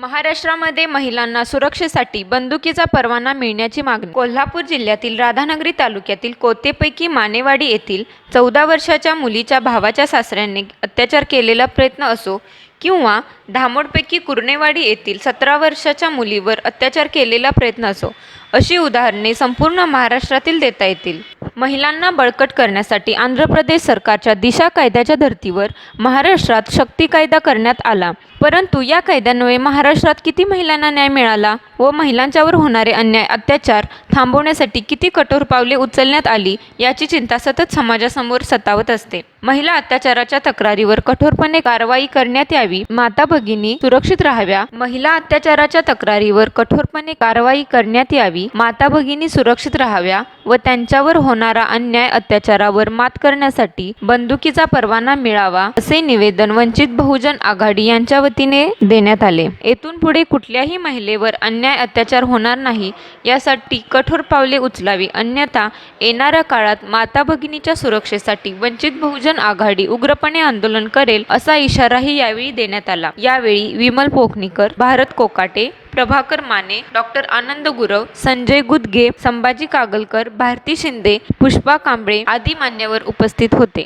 महाराष्ट्रामध्ये महिलांना सुरक्षेसाठी बंदुकीचा परवाना मिळण्याची मागणी. कोल्हापूर जिल्ह्यातील राधानगरी तालुक्यातील कोतेपैकी मानेवाडी येथील चौदा वर्षाच्या मुलीच्या भावाच्या सासऱ्यांनी अत्याचार केलेला प्रयत्न असो किंवा धामोडपैकी कुर्णेवाडी येथील सतरा वर्षाच्या मुलीवर अत्याचार केलेला प्रयत्न असो अशी उदाहरणे संपूर्ण महाराष्ट्रातील देता येतील. महिलांना बळकट करण्यासाठी आंध्र प्रदेश सरकारच्या दिशा कायद्याच्या धर्तीवर महाराष्ट्रात शक्ती कायदा करण्यात आला. परंतु या कायद्यान्वये महाराष्ट्रात किती महिलांना न्याय मिळाला? व महिलांच्यावर होणारे अन्याय अत्याचार थांबवण्यासाठी किती कठोर पावले उचलण्यात आली याची चिंता सतत समाजासमोर सतावत असते. महिला अत्याचाराच्या तक्रारीवर कठोरपणे कारवाई करण्यात यावी. माता भगिनी सुरक्षित राहाव्या. महिला अत्याचाराच्या तक्रारीवर कठोरपणे कारवाई करण्यात यावी. माता भगिनी सुरक्षित राहाव्या व त्यांच्यावर होणारा अन्याय अत्याचारावर मात करण्यासाठी बंदुकीचा परवाना मिळावा असे निवेदन वंचित बहुजन आघाडी यांच्या वतीने देण्यात आले. येथून पुढे कुठल्याही महिलेवर अन्याय अत्याचार होणार नाही यासाठी कठोर पावले उचलावी. अन्यथा येणाऱ्या काळात माता भगिनीच्या सुरक्षेसाठी वंचित बहुजन आघाडी उग्रपणे आंदोलन करेल असा इशाराही यावेळी देण्यात आला. यावेळी विमल पोखनीकर भारत कोकाटे प्रभाकर माने डॉक्टर आनंद गुरव संजय गुदगे संभाजी कागलकर भारती शिंदे पुष्पा कांबळे आदी मान्यवर उपस्थित होते.